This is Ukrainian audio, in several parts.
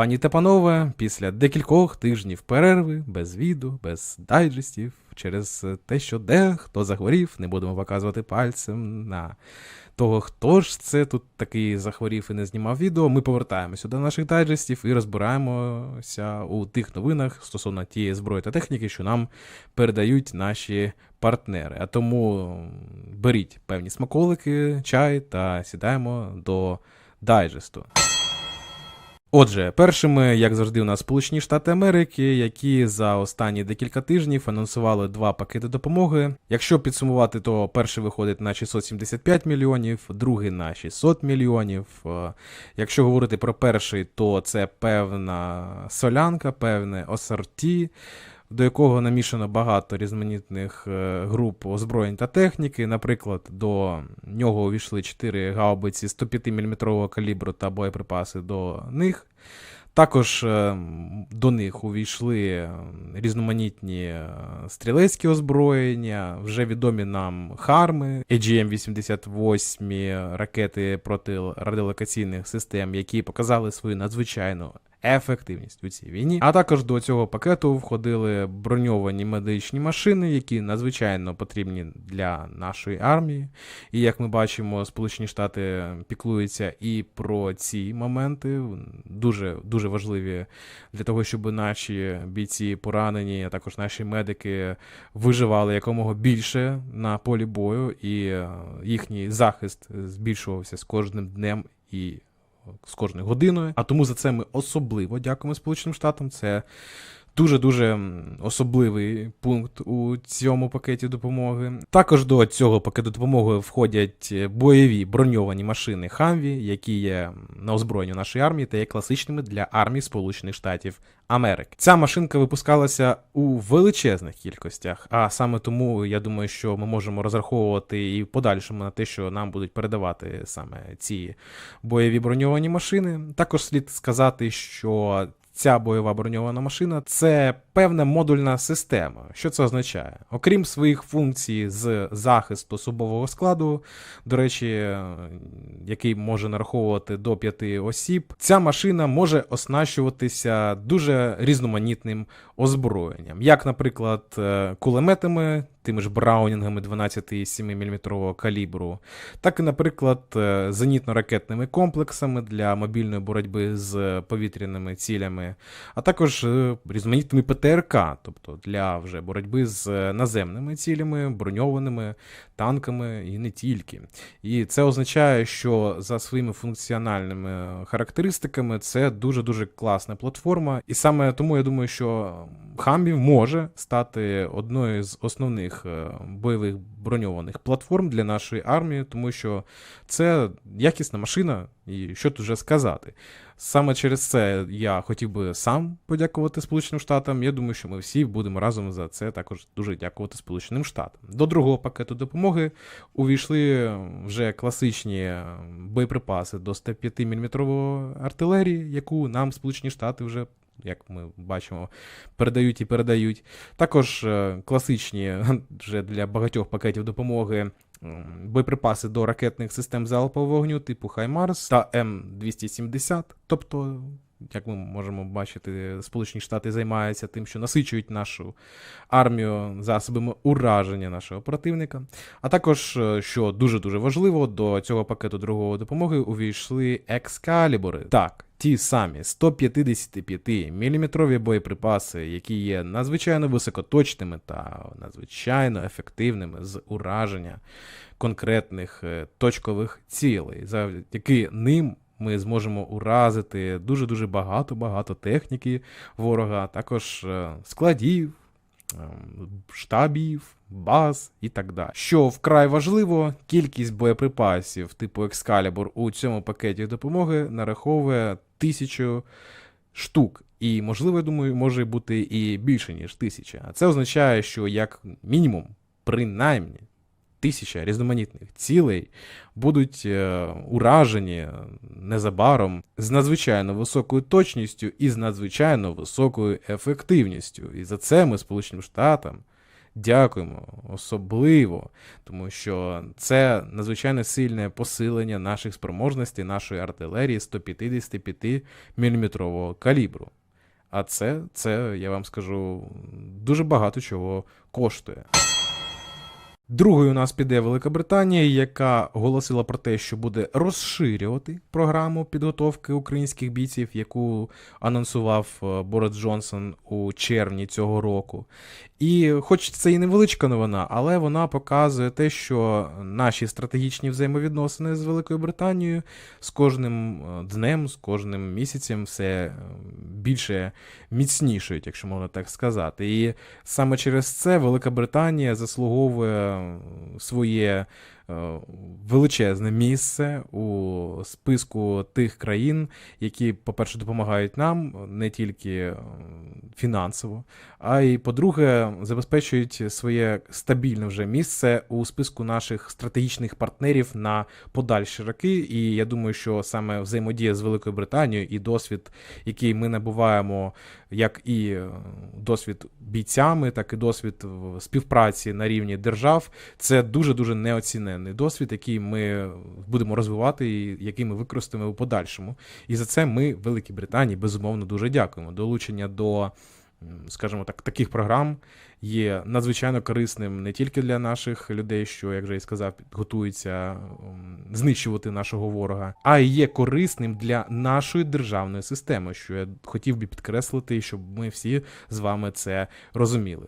Пані та панове, після декількох тижнів перерви, без відео, без дайджестів, через те, що дехто захворів, не будемо показувати пальцем на того, хто ж це тут такий захворів і не знімав відео. Ми повертаємося до наших дайджестів і розбираємося у тих новинах стосовно тієї зброї та техніки, що нам передають наші партнери. А тому беріть певні смаколики, чай та сідаємо до дайджесту. Отже, першими, як завжди, у нас Сполучені Штати Америки, які за останні декілька тижнів анонсували два пакети допомоги. Якщо підсумувати, то перший виходить на 675 мільйонів, другий на 600 мільйонів. Е, Якщо говорити про перший, то це певна солянка, певне осорті. До якого намішано багато різноманітних е, груп озброєнь та техніки. Наприклад, до нього увійшли 4 гаубиці 105 мм калібру та боєприпаси до них. Також е, до них увійшли різноманітні е, стрілецькі озброєння, вже відомі нам харми, AGM-88 ракети проти радіолокаційних систем, які показали свою надзвичайну ефективність у цій війні. А також до цього пакету входили броньовані медичні машини, які надзвичайно потрібні для нашої армії. І як ми бачимо, Сполучені Штати піклуються і про ці моменти, дуже дуже важливі для того, щоб наші бійці поранені, а також наші медики виживали якомога більше на полі бою, і е, їхній захист збільшувався з кожним днем і з кожною годиною. А тому за це ми особливо дякуємо Сполученим Штатам. Це дуже-дуже особливий пункт у цьому пакеті допомоги. Також до цього пакету допомоги входять е, бойові броньовані машини Хамві, які є на озброєнні нашої армії та є класичними для армії Сполучених Штатів Америки. Ця машинка випускалася у величезних кількостях, а саме тому я думаю, що ми можемо розраховувати і в подальшому на те, що нам будуть передавати саме ці бойові броньовані машини. Також слід сказати, що Ця бойова броньована машина. Це певна модульна система. Що це означає? Окрім своїх функцій з захисту особового складу, до речі, е, який може нараховувати до п'яти осіб, ця машина може оснащуватися дуже різноманітним озброєнням, як, наприклад, е, кулеметами. Тими ж браунінгами 12,7 мм калібру, так і, наприклад, е, зенітно-ракетними комплексами для мобільної боротьби з повітряними цілями, а також різноманітними ПТРК, тобто для вже боротьби з е, наземними цілями, броньованими танками і не тільки. І це означає, що за своїми функціональними характеристиками це дуже-дуже класна платформа. І саме тому я думаю, що Хамбі може стати одною з основних е, бойових броньованих платформ для нашої армії, тому що це якісна машина, і що тут вже сказати. Саме через це я хотів би сам подякувати Сполученим Штатам. Я думаю, що ми всі будемо разом за це також дуже дякувати Сполученим Штатам. До другого пакету допомоги увійшли вже класичні боєприпаси до 105 мм артилерії, яку нам Сполучені Штати вже. Як ми бачимо, передають і передають. Також е, класичні вже для багатьох пакетів допомоги боєприпаси до ракетних систем залпового вогню типу Хаймарс та М270. Тобто, як ми можемо бачити, Сполучені Штати займаються тим, що насичують нашу армію засобами ураження нашого противника. А також, е, що дуже-дуже важливо, до цього пакету другої допомоги увійшли екскалібури. Так. Ті самі 155 мм боєприпаси, які є надзвичайно високоточними та надзвичайно ефективними з ураження конкретних е, точкових цілей. Завдяки ним ми зможемо уразити дуже-дуже багато-багато техніки ворога, також е, складів, ем, штабів, баз і так далі. Що вкрай важливо, кількість боєприпасів типу Excalibur у цьому пакеті допомоги нараховує тисячу штук. І, можливо, я думаю, може бути і більше, ніж тисяча. А це означає, що як мінімум, принаймні, тисяча різноманітних цілей будуть е, уражені незабаром з надзвичайно високою точністю і з надзвичайно високою ефективністю. І за це ми Сполученим Штатам дякуємо особливо, тому що це надзвичайно сильне посилення наших спроможностей, нашої артилерії 155 мм калібру. А це, це, я вам скажу, дуже багато чого коштує. Другою у нас піде Велика Британія, яка оголосила про те, що буде розширювати програму підготовки українських бійців, яку анонсував е, Борис Джонсон у червні цього року. І хоч це і невеличка новина, але вона показує те, що наші стратегічні взаємовідносини з Великою Британією з кожним е, днем, з кожним місяцем все е, більше міцнішують, якщо можна так сказати. І саме через це Велика Британія заслуговує своє величезне місце у списку тих країн, які, по-перше, допомагають нам не тільки е, фінансово, а й, по-друге, забезпечують своє стабільне вже місце у списку наших стратегічних партнерів на подальші роки. І я думаю, що саме взаємодія з Великою Британією і досвід, який ми набуваємо, як і е, досвід бійцями, так і досвід співпраці на рівні держав, це дуже дуже неоціненний досвід, який ми будемо розвивати і який ми використаємо у подальшому. І за це ми, Великій Британії, безумовно дуже дякуємо. Долучення до, скажімо так, таких програм є надзвичайно корисним не тільки для наших людей, що, як вже і сказав, готуються знищувати нашого ворога, а й є корисним для нашої державної системи, що я хотів би підкреслити, щоб ми всі з вами це розуміли.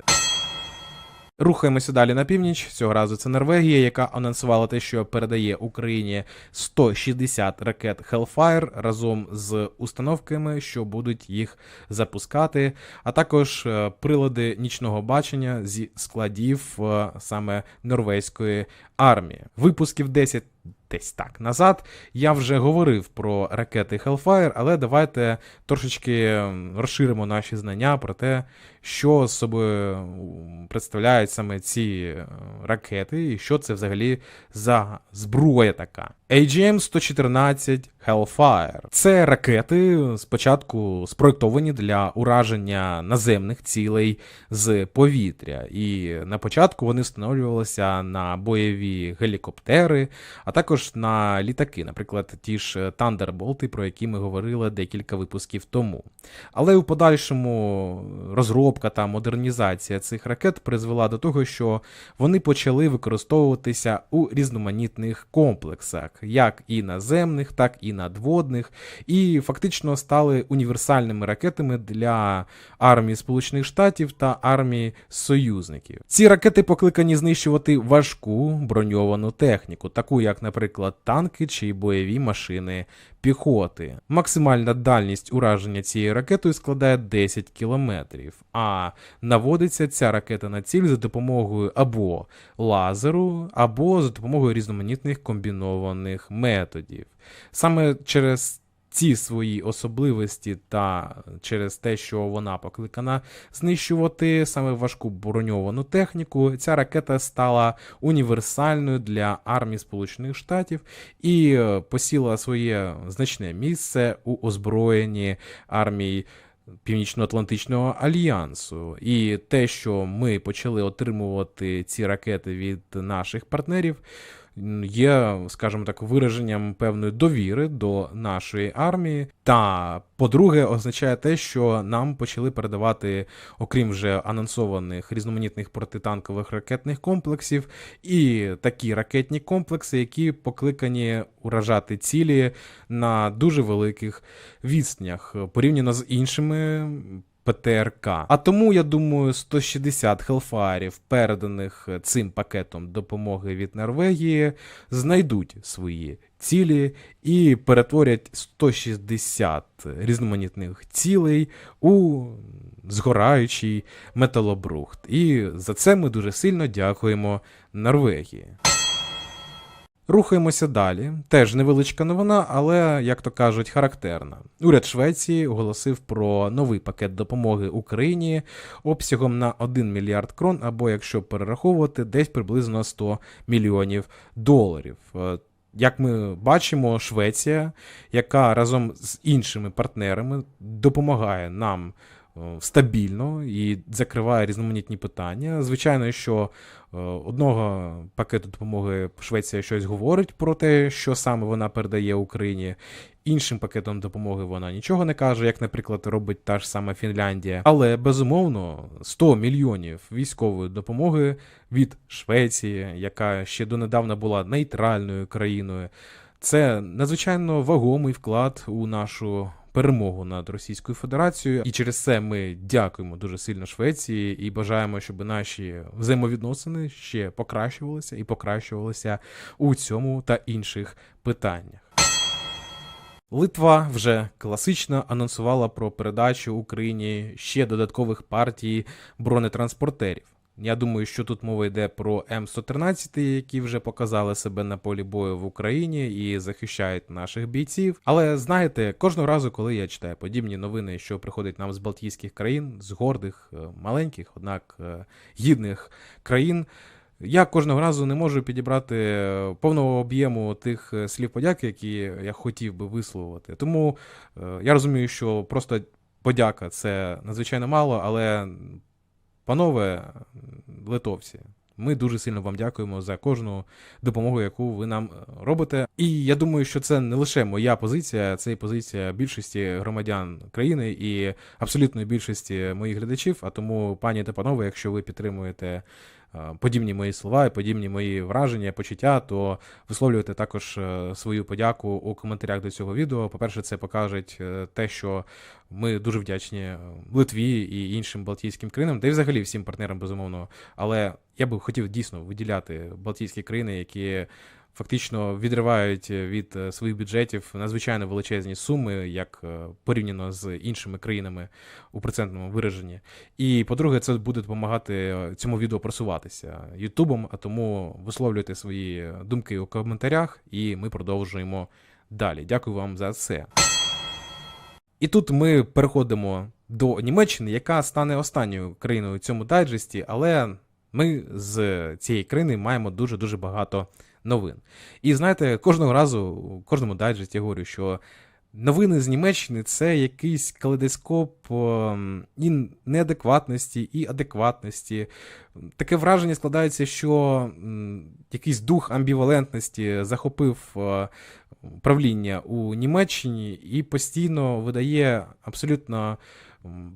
Рухаємося далі на північ. Цього разу це Норвегія, яка анонсувала те, що передає Україні 160 ракет Hellfire разом з установками, що будуть їх запускати, а також е, прилади нічного бачення зі складів е, саме норвезької армії. Випусків 10 десь так назад. Я вже говорив про ракети Hellfire, але давайте трошечки розширимо наші знання про те, що з собою представляють саме ці е, ракети, і що це взагалі за зброя така. AGM-114 Hellfire. Це ракети спочатку спроєктовані для ураження наземних цілей з повітря. І на початку вони встановлювалися на бойові гелікоптери, а також на літаки, наприклад, ті ж Thunderbolt, про які ми говорили декілька випусків тому. Але у подальшому розробка та модернізація цих ракет призвела до того, що вони почали використовуватися у різноманітних комплексах, як і наземних, так і надводних, і фактично стали універсальними ракетами для армії Сполучених Штатів та армії союзників. Ці ракети покликані знищувати важку броньовану техніку, таку як, наприклад, танки чи бойові машини піхоти. Максимальна дальність ураження цією ракетою складає 10 кілометрів, а наводиться ця ракета на ціль за допомогою або лазеру, або за допомогою різноманітних комбінованих методів. Саме через ці свої особливості та через те, що вона покликана знищувати саме важку броньовану техніку, ця ракета стала універсальною для армії Сполучених Штатів і е, посіла своє значне місце у озброєнні армії. Північно-Атлантичного альянсу, і те, що ми почали отримувати ці ракети від наших партнерів, є, скажімо так, вираженням певної довіри до нашої армії. Та, по-друге, означає те, що нам почали передавати, окрім вже анонсованих різноманітних протитанкових ракетних комплексів, і такі ракетні комплекси, які покликані уражати цілі на дуже великих відстанях порівняно з іншими. ПТРК. А тому я думаю, 160 хелфарів, переданих цим пакетом допомоги від Норвегії, знайдуть свої цілі і перетворять 160 різноманітних цілей у згораючий металобрухт. І за це ми дуже сильно дякуємо Норвегії. Рухаємося далі. Теж невеличка новина, але, як то кажуть, характерна. Уряд Швеції оголосив про новий пакет допомоги Україні обсягом на 1 мільярд крон, або якщо перераховувати, десь приблизно 100 мільйонів доларів. Е, Як ми бачимо, Швеція, яка разом з іншими партнерами допомагає нам е, стабільно і закриває різноманітні питання. Звичайно, що одного пакету допомоги Швеція щось говорить про те, що саме вона передає Україні. Іншим пакетом допомоги вона нічого не каже, як, наприклад, робить та ж сама Фінляндія. Але безумовно 100 мільйонів військової допомоги від Швеції, яка ще донедавна була нейтральною країною. Це надзвичайно вагомий вклад у нашу перемогу над Російською Федерацією, і через це ми дякуємо дуже сильно Швеції і бажаємо, щоб наші взаємовідносини ще покращувалися і покращувалися у цьому та інших питаннях. Литва вже класично анонсувала про передачу Україні ще додаткових партій бронетранспортерів. Я думаю, що тут мова йде про М113, які вже показали себе на полі бою в Україні і захищають наших бійців. Але знаєте, кожного разу, коли я читаю подібні новини, що приходять нам з Балтійських країн, з гордих, е, маленьких, однак е, гідних країн. Я кожного разу не можу підібрати е, повного об'єму тих слів подяки, які я хотів би висловити. Тому я розумію, що просто подяка це надзвичайно мало, але панове литовці. Ми дуже сильно вам дякуємо за кожну допомогу, яку ви нам е, робите. І я думаю, що це не лише моя позиція, це і позиція більшості громадян країни і абсолютної більшості моїх глядачів. А тому, пані та панове, якщо ви підтримуєте подібні мої слова і подібні мої враження, почуття, то висловлюйте також е, свою подяку у коментарях до цього відео. По-перше, це покаже е, те, що ми дуже вдячні е, Литві і іншим Балтійським країнам, й взагалі всім партнерам, безумовно. Але я би хотів дійсно виділяти Балтійські країни, які фактично відривають від е, своїх бюджетів надзвичайно величезні суми, як е, порівняно з іншими країнами у процентному вираженні. І по-друге, це буде допомагати е, цьому відео просуватися Ютубом, а тому висловлюйте свої думки у коментарях, і ми продовжуємо далі. Дякую вам за це. І тут ми переходимо до Німеччини, яка стане останньою країною у цьому дайджесті, але ми з цієї країни маємо дуже дуже багато новин. І знаєте, кожного разу, у кожному дайджесті я говорю, що новини з Німеччини це якийсь калейдоскоп і неадекватності, і адекватності. Таке враження складається, що якийсь дух амбівалентності захопив правління у Німеччині і постійно видає абсолютно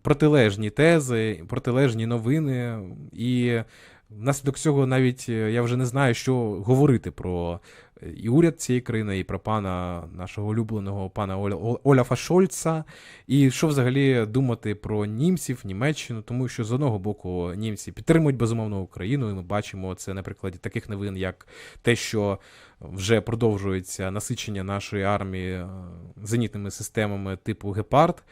протилежні тези, протилежні новини. І внаслідок цього навіть е, я вже не знаю, що говорити про е, і уряд цієї країни, і про пана нашого улюбленого пана Оля, Оляфа Шольца. І що взагалі думати про німців, Німеччину, тому що з одного боку німці підтримують безумовно Україну, і ми бачимо це на прикладі таких новин, як те, що вже продовжується насичення нашої армії е, зенітними системами типу Гепард.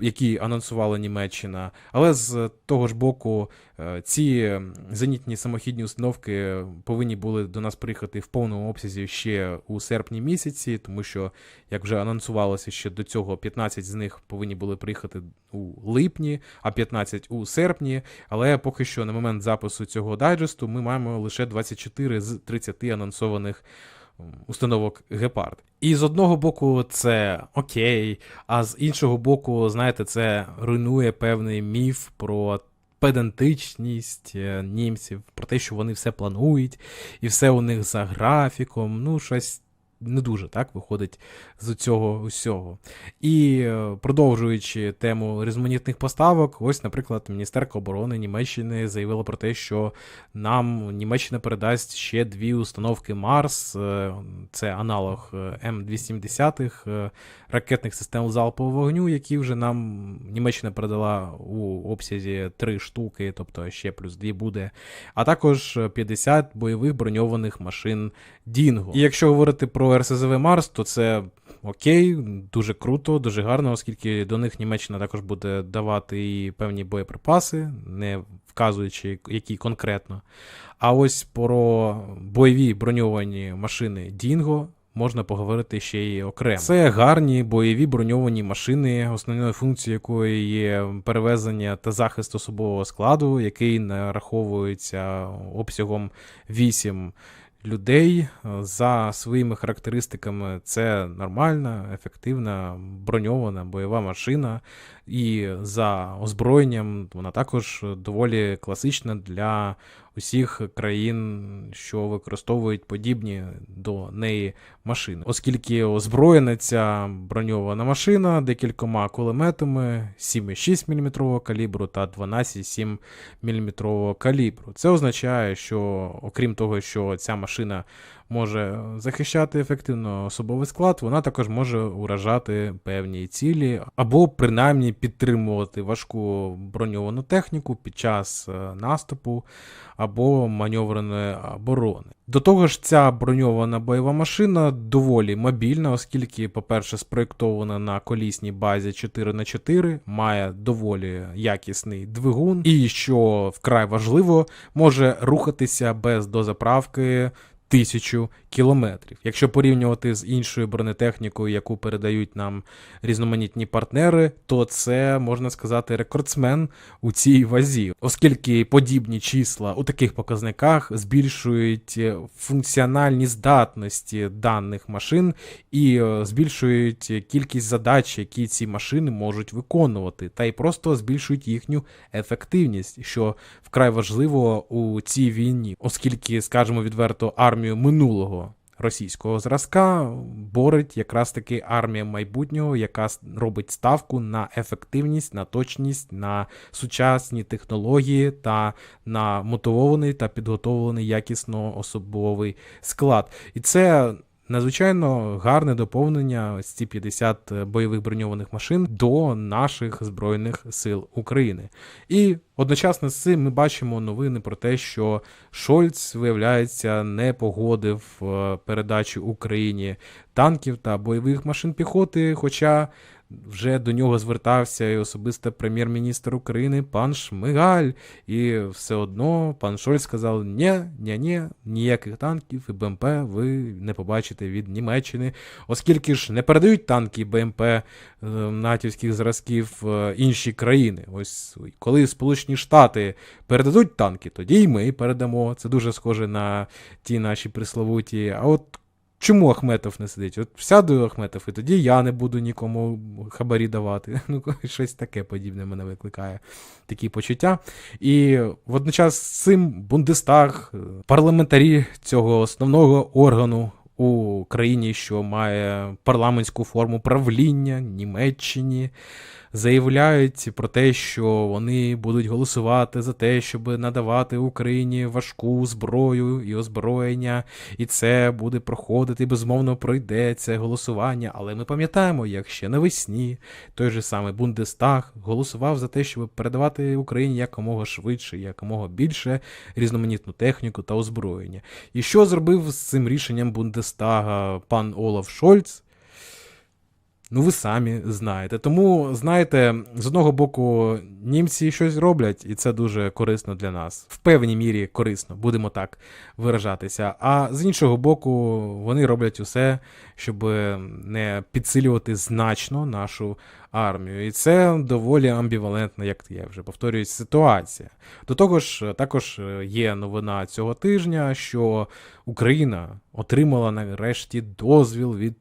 Які анонсувала Німеччина, але з того ж боку, е, ці зенітні самохідні установки повинні були до нас приїхати в повному обсязі ще у серпні місяці, тому що, як вже анонсувалося, ще до цього 15 з них повинні були приїхати у липні, а 15 у серпні. Але поки що на момент запису цього дайджесту ми маємо лише 24 з 30 анонсованих установок Гепард. І з одного боку це окей, а з іншого боку, знаєте, це руйнує певний міф про педантичність е, німців, про те, що вони все планують, і все у них за графіком. Ну, щось не дуже так виходить з цього усього. І е, продовжуючи тему різноманітних поставок, ось, наприклад, Міністерка оборони Німеччини заявила про те, що нам Німеччина передасть ще дві установки Марс, е, це аналог е, М270 е, ракетних систем залпового вогню, які вже нам Німеччина передала у обсязі три штуки, тобто ще плюс дві буде, а також 50 бойових броньованих машин Дінго. І якщо говорити про РСЗВ Марс, то це окей, дуже круто, дуже гарно, оскільки до них Німеччина також буде давати і певні боєприпаси, не вказуючи, які конкретно. А ось про бойові броньовані машини Дінго. Можна поговорити ще й окремо. Це гарні бойові броньовані машини, основною функцією якої є перевезення та захист особового складу, який нараховується обсягом 8 людей. За своїми характеристиками, це нормальна, ефективна броньована бойова машина і за озброєнням вона також доволі класична для усіх країн, що використовують подібні до неї машини, оскільки озброєна ця броньована машина декількома кулеметами 7,6 мм калібру та 12,7 мм калібру. Це означає, що окрім того, що ця машина може захищати ефективно особовий склад, вона також може уражати певні цілі, або принаймні підтримувати важку броньовану техніку під час е, наступу або маневреної оборони. До того ж, ця броньована бойова машина доволі мобільна, оскільки, по-перше, спроєктована на колісній базі 4х4, має доволі якісний двигун, і що вкрай важливо, може рухатися без дозаправки тисячу кілометрів. Якщо порівнювати з іншою бронетехнікою, яку передають нам різноманітні партнери, то це можна сказати рекордсмен у цій вазі, оскільки подібні числа у таких показниках збільшують функціональні здатності даних машин і е, збільшують кількість задач, які ці машини можуть виконувати, та й просто збільшують їхню ефективність, що вкрай важливо у цій війні, оскільки, скажімо відверто, армію минулого. Російського зразка борить якраз таки армія майбутнього, яка робить ставку на ефективність, на точність, на сучасні технології та на мотивований та підготовлений якісно особовий склад. І це надзвичайно гарне доповнення ось ці 50 бойових броньованих машин до наших збройних сил України. І одночасно з цим ми бачимо новини про те, що Шольц, виявляється, не погодив е, передачу Україні танків та бойових машин піхоти, хоча вже до нього звертався і особисто прем'єр-міністр України пан Шмигаль, і все одно пан Шольц сказав: ні, ні, ні, ніяких танків і БМП ви не побачите від Німеччини, оскільки ж не передають танки БМП е, натівських зразків е, інші країни. Ось коли Сполучені Штати передадуть танки, тоді й ми передамо. Це дуже схоже на ті наші присловуті. А от Чому Ахметов не сидить? От сяду Ахметов, і тоді я не буду нікому хабарі давати. Ну, щось таке подібне мене викликає такі почуття. І водночас цим Бундестаг, парламентарі цього основного органу у країні, що має парламентську форму правління Німеччині, заявляють про те, що вони будуть голосувати за те, щоб надавати Україні важку зброю і озброєння, і це буде проходити, безумовно, пройде це голосування. Але ми пам'ятаємо, як ще навесні той же самий Бундестаг голосував за те, щоб передавати Україні якомога швидше, якомога більше різноманітну техніку та озброєння. І що зробив з цим рішенням Бундестага пан Олаф Шольц? Ну, ви самі знаєте. Тому, знаєте, з одного боку, німці щось роблять, і це дуже корисно для нас. В певній мірі корисно, будемо так виражатися. А з іншого боку, вони роблять усе, щоб не підсилювати значно нашу армію. І це доволі амбівалентна, як я вже повторююсь, ситуація. До того ж, також є новина цього тижня, що Україна отримала нарешті дозвіл від.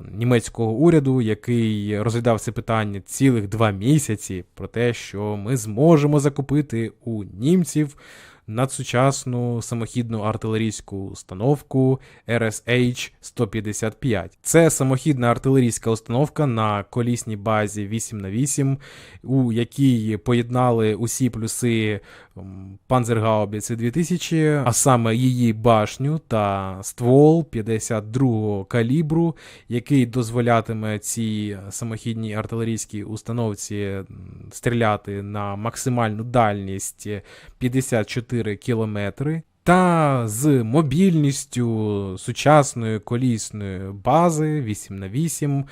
Німецького уряду, який розглядав це питання цілих два місяці, про те, що ми зможемо закупити у німців надсучасну самохідну артилерійську установку RSH 155. Це самохідна артилерійська установка на колісній базі 8х8, у якій поєднали усі плюси Panzerhaubitze 2000, а саме її башню та ствол 52-го калібру, який дозволятиме цій самохідній артилерійській установці стріляти на максимальну дальність 54 кілометри. Та з мобільністю сучасної колісної бази 8 на 8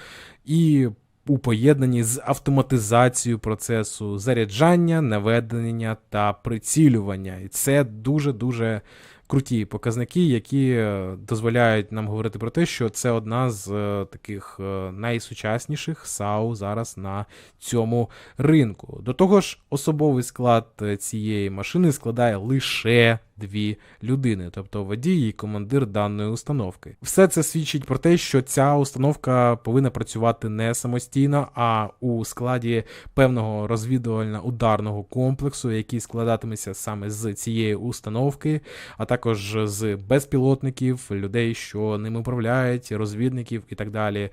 і у поєднанні з автоматизацією процесу заряджання, наведення та прицілювання. І це дуже-дуже круті показники, які е, дозволяють нам говорити про те, що це одна з е, таких е, найсучасніших САУ зараз на цьому ринку. До того ж, особовий склад цієї машини складає лише дві людини, тобто водій і командир даної установки. Все це свідчить про те, що ця установка повинна працювати не самостійно, а у складі певного розвідувально-ударного комплексу, який складатиметься саме з цієї установки, а також з безпілотників, людей, що ними управляють, розвідників і так далі,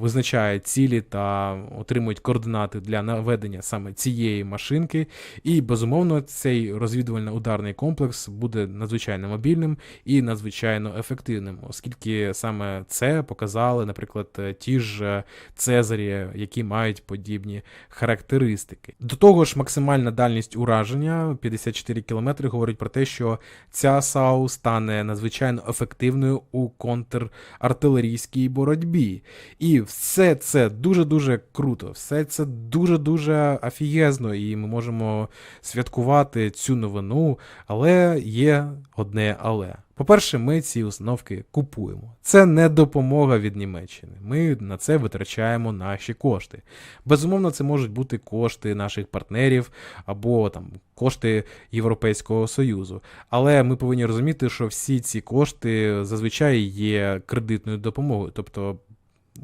визначають цілі та отримують координати для наведення саме цієї машинки. І безумовно, цей розвідувально-ударний комплекс буде надзвичайно мобільним і надзвичайно ефективним, оскільки саме це показали, наприклад, ті ж е, Цезарі, які мають подібні характеристики. До того ж, максимальна дальність ураження 54 км говорить про те, що ця САУ стане надзвичайно ефективною у контрартилерійській боротьбі. І все це дуже-дуже круто, все це дуже-дуже афієзно, і ми можемо святкувати цю новину, але є одне але. По-перше, ми ці установки купуємо. Це не допомога від Німеччини. Ми на це витрачаємо наші кошти. Безумовно, це можуть бути кошти наших партнерів або там кошти Європейського Союзу. Але ми повинні розуміти, що всі ці кошти зазвичай є кредитною допомогою. Тобто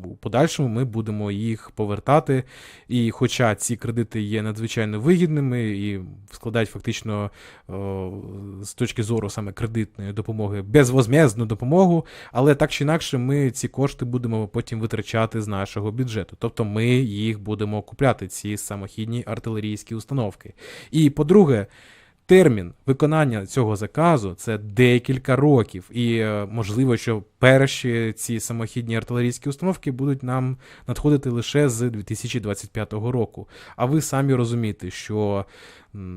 у подальшому ми будемо їх повертати. І хоча ці кредити є надзвичайно вигідними і складають фактично з точки зору саме кредитної допомоги безвозмездну допомогу, але так чи інакше ми ці кошти будемо потім витрачати з нашого бюджету. Тобто ми їх будемо купляти, ці самохідні артилерійські установки. І по-друге, термін виконання цього заказу це декілька років, і е, можливо, що перші ці самохідні артилерійські установки будуть нам надходити лише з 2025 року. А ви самі розумієте, що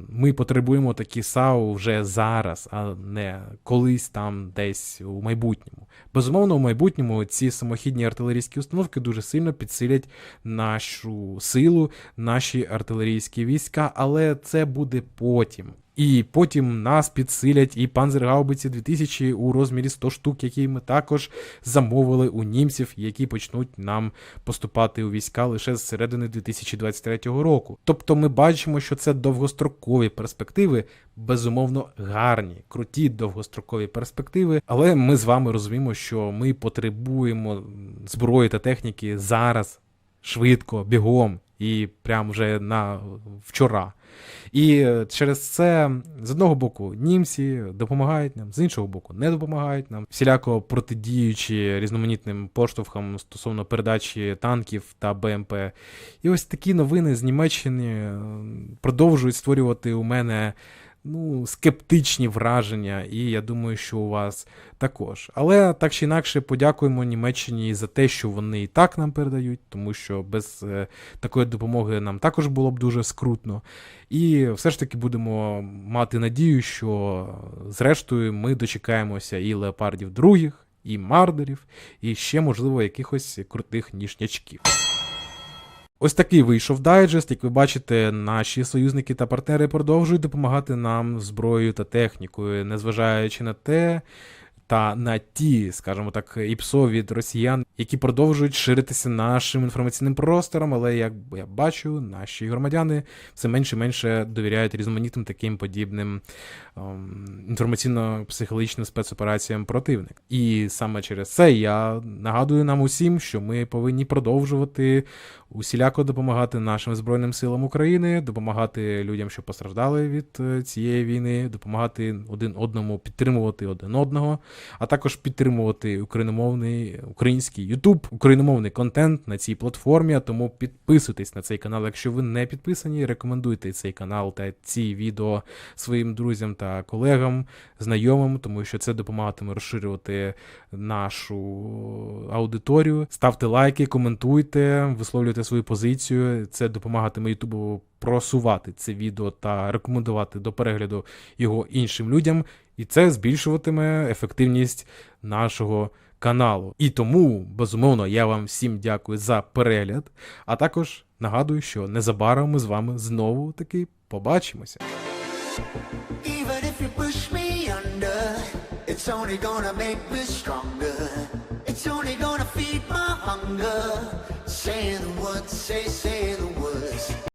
ми потребуємо такі САУ вже зараз, а не колись там десь у майбутньому. Безумовно, у майбутньому ці самохідні артилерійські установки дуже сильно підсилять нашу силу, наші артилерійські війська, але це буде потім. І потім нас підсилять і панзергаубиці 2000 у розмірі 100 штук, які ми також замовили у німців, які почнуть нам поступати у війська лише з середини 2023 року. Тобто ми бачимо, що це довгострокові перспективи, безумовно гарні, круті довгострокові перспективи. Але ми з вами розуміємо, що ми потребуємо зброї та техніки зараз, швидко, бігом і прям вже на вчора. І е, через це з одного боку німці допомагають нам, з іншого боку, не допомагають нам, всіляко протидіючи різноманітним поштовхам стосовно передачі танків та БМП. І ось такі новини з Німеччини е, продовжують створювати у мене. Ну, скептичні враження, і я думаю, що у вас також. Але так чи інакше подякуємо Німеччині за те, що вони і так нам передають, тому що без е, такої допомоги нам також було б дуже скрутно. І все ж таки будемо мати надію, що зрештою ми дочекаємося і леопардів других, і мардерів, і ще, можливо, якихось крутих ніжнячків. Ось такий вийшов дайджест. Як ви бачите, наші союзники та партнери продовжують допомагати нам зброєю та технікою, незважаючи на те. Та на ті, скажімо так, іпсо від росіян, які продовжують ширитися нашим інформаційним простором, але як я бачу, наші громадяни все менше і менше довіряють різноманітним таким подібним ем, інформаційно-психологічним спецопераціям противника. І саме через це я нагадую нам усім, що ми повинні продовжувати усіляко допомагати нашим збройним силам України, допомагати людям, що постраждали від е, цієї війни, допомагати один одному підтримувати один одного, а також підтримувати україномовний український YouTube, україномовний контент на цій платформі. Тому підписуйтесь на цей канал, якщо ви не підписані. Рекомендуйте цей канал та ці відео своїм друзям та колегам, знайомим, тому що це допомагатиме розширювати нашу аудиторію. Ставте лайки, коментуйте, висловлюйте свою позицію. Це допомагатиме Ютубу просувати це відео та рекомендувати до перегляду його іншим людям. І це збільшуватиме ефективність нашого каналу. І тому, безумовно, я вам всім дякую за перегляд. А також нагадую, що незабаром ми з вами знову таки побачимося. It's only gonna feed my hunger. Say the words, say, say the words.